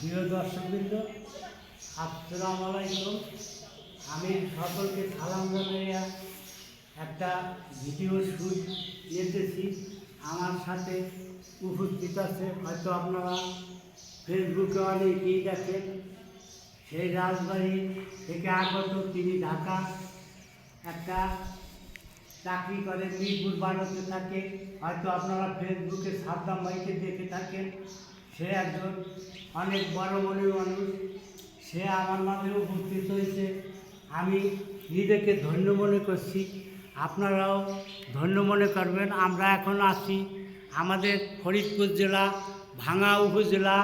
প্রিয় দর্শকবৃন্দ, আসসালামু আলাইকুম। আমি সকলকে সালাম জানাইয়া একটা ভিডিও শুট নিতেছি। আমার সাথে উপস্থিত আছে হয়তো আপনারা ফেসবুকে অনেকেই দেখেন। সেই রাজবাড়ি থেকে আগত তিনি ঢাকা। একটা চাকরি করে মিরপুর বাড়িতে থাকে। হয়তো আপনারা ফেসবুকে সাদ্দাম ভাইকে দেখে থাকেন। সে একজন অনেক বড় মনের মানুষ। সে আমার মাঝে উপস্থিত হয়েছে। আমি নিজেকে ধন্য মনে করছি। আপনারাও ধন্য মনে করবেন। আমরা এখন আছি আমাদের ফরিদপুর জেলা ভাঙা উপজেলা,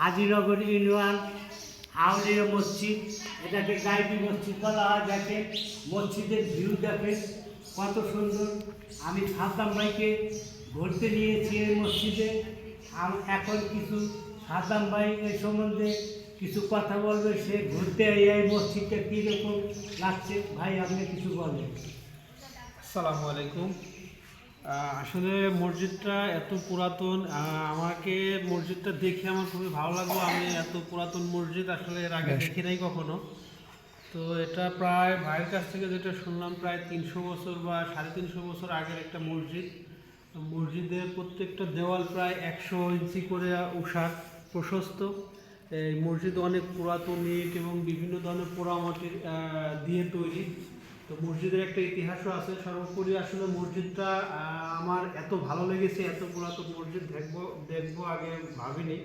হাজিনগর ইউনিয়ন আউলিয়া মসজিদ। এটাকে গাইবি মসজিদ বলা হয়। দেখেন, মসজিদের ভিউ দেখেন, কত সুন্দর। আমি সাদ্দাম ভাইকে ঘুরতে নিয়েছি এই মসজিদে। আম- এখন কিছু সাদ্দাম ভাই এই সম্বন্ধে কিছু কথা বলবে সে ঘুরতে এই মসজিদটা কীরকম লাগছে? ভাই আপনি কিছু বলেন। আসসালামু আলাইকুম। আসলে মসজিদটা এত পুরাতন আমাকে মসজিদটা দেখে আমার খুবই ভালো লাগল। আমি এত পুরাতন মসজিদ আসলে এর আগে দেখি নাই কখনো। তো এটা প্রায় ভাইয়ের কাছ থেকে যেটা শুনলাম প্রায় তিনশো বছর বা সাড়ে তিনশো বছর আগের একটা মসজিদ। তো মসজিদের প্রত্যেকটা দেওয়াল প্রায় একশো ইঞ্চি করে উষার প্রশস্ত। এই মসজিদ অনেক পুরাতন ইট এবং বিভিন্ন ধরনের পোড়ামাটির দিয়ে তৈরি। তো মসজিদের একটা ইতিহাসও আছে। সর্বোপরি আসলে মসজিদটা আমার এত ভালো লেগেছে, এত পুরাতন মসজিদ দেখব দেখব আগে ভাবিনি।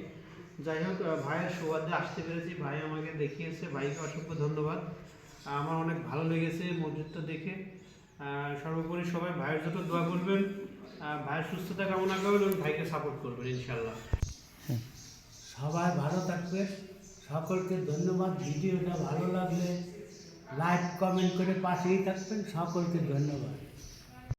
যাই হোক ভাইয়ের সুবাদে আসতে পেরেছি। ভাই আমাকে দেখিয়েছে। ভাইকে অসংখ্য ধন্যবাদ। আমার অনেক ভালো লেগেছে মসজিদটা দেখে। সর্বোপরি সবাই ভাইয়ের জন্য দোয়া করবেন। ভাইয়ের সুস্থতা কামনা করবেন এবং ভাইকে সাপোর্ট করবেন ইনশাল্লাহ সবাই ভালো থাকবে সকলকে ধন্যবাদ। ভিডিওটা ভালো লাগলে লাইক কমেন্ট করে পাশেই থাকবেন। সকলকে ধন্যবাদ।